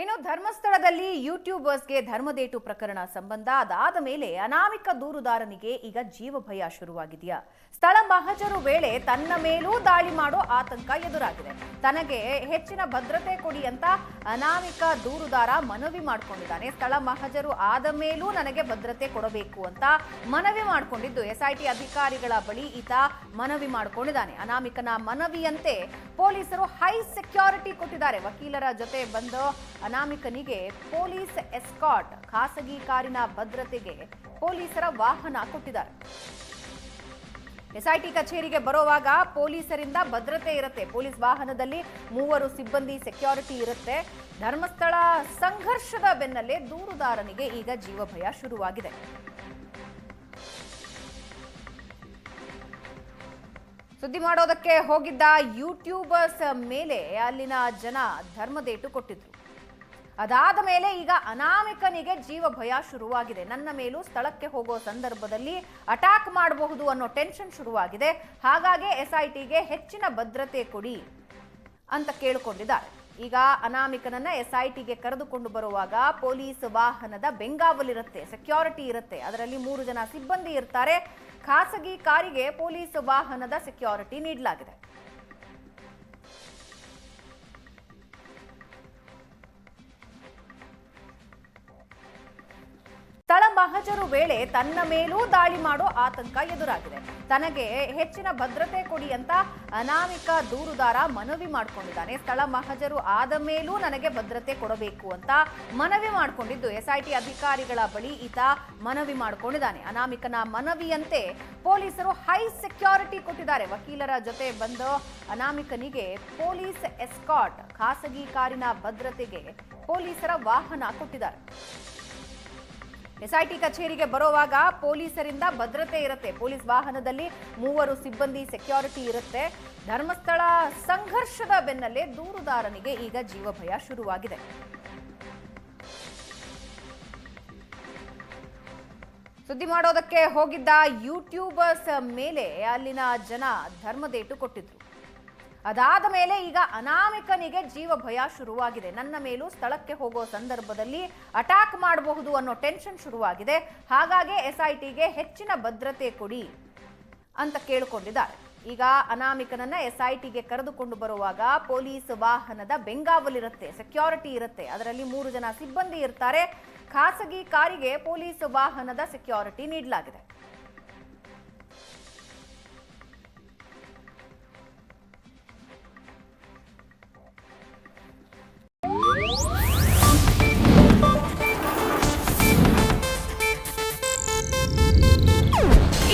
ಇನ್ನು ಧರ್ಮಸ್ಥಳದಲ್ಲಿ ಯೂಟ್ಯೂಬರ್ಸ್ಗೆ ಧರ್ಮದೇಟು ಪ್ರಕರಣ ಸಂಬಂಧ ಅದಾದ ಮೇಲೆ ಅನಾಮಿಕ ದೂರುದಾರನಿಗೆ ಈಗ ಜೀವ ಭಯ ಶುರುವಾಗಿದೆಯಾ? ಸ್ಥಳ ಮಹಜರು ವೇಳೆ ತನ್ನ ಮೇಲೂ ದಾಳಿ ಮಾಡೋ ಆತಂಕ ಎದುರಾಗಿದೆ. ತನಗೆ ಹೆಚ್ಚಿನ ಭದ್ರತೆ ಕೊಡಿ ಅಂತ ಅನಾಮಿಕ ದೂರುದಾರ ಮನವಿ ಮಾಡಿಕೊಂಡಿದ್ದಾನೆ. ಸ್ಥಳ ಮಹಜರು ಆದ ಮೇಲೂ ನನಗೆ ಭದ್ರತೆ ಕೊಡಬೇಕು ಅಂತ ಮನವಿ ಮಾಡಿಕೊಂಡಿದ್ದು ಎಸ್ಐಟಿ ಅಧಿಕಾರಿಗಳ ಬಳಿ ಈತ ಮನವಿ ಮಾಡಿಕೊಂಡಿದ್ದಾನೆ. ಅನಾಮಿಕನ ಮನವಿಯಂತೆ ಪೊಲೀಸರು ಹೈ ಸೆಕ್ಯೂರಿಟಿ ಕೊಟ್ಟಿದ್ದಾರೆ. ವಕೀಲರ ಜೊತೆ ಬಂದು ಅನಾಮಿಕನಿಗೆ ಪೊಲೀಸ್ ಎಸ್ಕಾಟ್ ಖಾಸಗಿ ಕಾರಿನ ಭದ್ರತೆಗೆ ಪೊಲೀಸರ ವಾಹನ ಕೊಟ್ಟಿದ್ದಾರೆ. ಎಸ್ಐಟಿ ಕಚೇರಿಗೆ ಬರುವಾಗ ಪೊಲೀಸರಿಂದ ಭದ್ರತೆ ಇರುತ್ತೆ. ಪೊಲೀಸ್ ವಾಹನದಲ್ಲಿ ಮೂವರು ಸಿಬ್ಬಂದಿ ಸೆಕ್ಯೂರಿಟಿ ಇರುತ್ತೆ. ಧರ್ಮಸ್ಥಳ ಸಂಘರ್ಷದ ಬೆನ್ನಲ್ಲೇ ದೂರುದಾರನಿಗೆ ಈಗ ಜೀವಭಯ ಶುರುವಾಗಿದೆ. ಸುದ್ದಿ ಮಾಡೋದಕ್ಕೆ ಹೋಗಿದ್ದ ಯೂಟ್ಯೂಬರ್ಸ್ ಮೇಲೆ ಅಲ್ಲಿನ ಜನ ಧರ್ಮದೇಟು ಕೊಟ್ಟಿದ್ರು. ಅದಾದ ಮೇಲೆ ಈಗ ಅನಾಮಿಕನಿಗೆ ಜೀವ ಭಯ ಶುರುವಾಗಿದೆ. ನನ್ನ ಮೇಲೂ ಸ್ಥಳಕ್ಕೆ ಹೋಗೋ ಸಂದರ್ಭದಲ್ಲಿ ಅಟ್ಯಾಕ್ ಮಾಡಬಹುದು ಅನ್ನೋ ಟೆನ್ಷನ್ ಶುರುವಾಗಿದೆ. ಹಾಗಾಗಿ ಟಿಗೆ ಹೆಚ್ಚಿನ ಭದ್ರತೆ ಕೊಡಿ ಅಂತ ಕೇಳಿಕೊಂಡಿದ್ದಾರೆ. ಈಗ ಅನಾಮಿಕನನ್ನ ಟಿಗೆ ಕರೆದುಕೊಂಡು ಬರುವಾಗ ಪೊಲೀಸ್ ವಾಹನದ ಬೆಂಗಾವಲಿರುತ್ತೆ ಸೆಕ್ಯೂರಿಟಿ ಇರುತ್ತೆ. ಅದರಲ್ಲಿ ಮೂರು ಜನ ಸಿಬ್ಬಂದಿ ಇರ್ತಾರೆ. ಖಾಸಗಿ ಕಾರಿಗೆ ಪೊಲೀಸ್ ವಾಹನದ ಸೆಕ್ಯೂರಿಟಿ ನೀಡಲಾಗಿದೆ. ಮಹಜರು ವೇಳೆ ತನ್ನ ಮೇಲೂ ದಾಳಿ ಮಾಡೋ ಆತಂಕ ಎದುರಾಗಿದೆ. ತನಗೆ ಹೆಚ್ಚಿನ ಭದ್ರತೆ ಕೊಡಿ ಅಂತ ಅನಾಮಿಕ ದೂರುದಾರ ಮನವಿ ಮಾಡಿಕೊಂಡಿದ್ದಾನೆ. ಸ್ಥಳ ಮಹಜರು ಆದ ಮೇಲೂ ನನಗೆ ಭದ್ರತೆ ಕೊಡಬೇಕು ಅಂತ ಮನವಿ ಮಾಡಿಕೊಂಡಿದ್ದು ಎಸ್ಐಟಿ ಅಧಿಕಾರಿಗಳ ಬಳಿ ಈತ ಮನವಿ ಮಾಡಿಕೊಂಡಿದ್ದಾನೆ. ಅನಾಮಿಕನ ಮನವಿಯಂತೆ ಪೊಲೀಸರು ಹೈ ಸೆಕ್ಯೂರಿಟಿ ಕೊಟ್ಟಿದ್ದಾರೆ. ವಕೀಲರ ಜೊತೆ ಬಂದು ಅನಾಮಿಕನಿಗೆ ಪೊಲೀಸ್ ಎಸ್ಕಾಟ್ ಖಾಸಗಿ ಕಾರಿನ ಭದ್ರತೆಗೆ ಪೊಲೀಸರ ವಾಹನ ಕೊಟ್ಟಿದ್ದಾರೆ. ಎಸ್ಐಟಿ ಕಚೇರಿಗೆ ಬರೋವಾಗ ಪೊಲೀಸರಿಂದ ಭದ್ರತೆ ಇರುತ್ತೆ. ಪೊಲೀಸ್ ವಾಹನದಲ್ಲಿ ಮೂವರು ಸಿಬ್ಬಂದಿ ಸೆಕ್ಯೂರಿಟಿ ಇರುತ್ತೆ. ಧರ್ಮಸ್ಥಳ ಸಂಘರ್ಷದ ಬೆನ್ನಲ್ಲೇ ದೂರುದಾರನಿಗೆ ಈಗ ಜೀವ ಭಯ ಶುರುವಾಗಿದೆ. ಸುದ್ದಿ ಮಾಡೋದಕ್ಕೆ ಹೋಗಿದ್ದ ಯೂಟ್ಯೂಬರ್ಸ್ ಮೇಲೆ ಅಲ್ಲಿನ ಜನ ಧರ್ಮದೇಟು ಕೊಟ್ಟಿದ್ರು. ಅದಾದ ಮೇಲೆ ಈಗ ಅನಾಮಿಕನಿಗೆ ಜೀವ ಭಯ ಶುರುವಾಗಿದೆ. ನನ್ನ ಮೇಲೂ ಸ್ಥಳಕ್ಕೆ ಹೋಗೋ ಸಂದರ್ಭದಲ್ಲಿ ಅಟ್ಯಾಕ್ ಮಾಡಬಹುದು ಅನ್ನೋ ಟೆನ್ಷನ್ ಶುರುವಾಗಿದೆ. ಹಾಗಾಗಿ ಟಿಗೆ ಹೆಚ್ಚಿನ ಭದ್ರತೆ ಕೊಡಿ ಅಂತ ಕೇಳಿಕೊಂಡಿದ್ದಾರೆ. ಈಗ ಅನಾಮಿಕನನ್ನ ಟಿಗೆ ಕರೆದುಕೊಂಡು ಬರುವಾಗ ಪೊಲೀಸ್ ವಾಹನದ ಬೆಂಗಾವಲಿರುತ್ತೆ ಸೆಕ್ಯೂರಿಟಿ ಇರುತ್ತೆ. ಅದರಲ್ಲಿ ಮೂರು ಜನ ಸಿಬ್ಬಂದಿ ಇರ್ತಾರೆ. ಖಾಸಗಿ ಕಾರಿಗೆ ಪೊಲೀಸ್ ವಾಹನದ ಸೆಕ್ಯೂರಿಟಿ ನೀಡಲಾಗಿದೆ.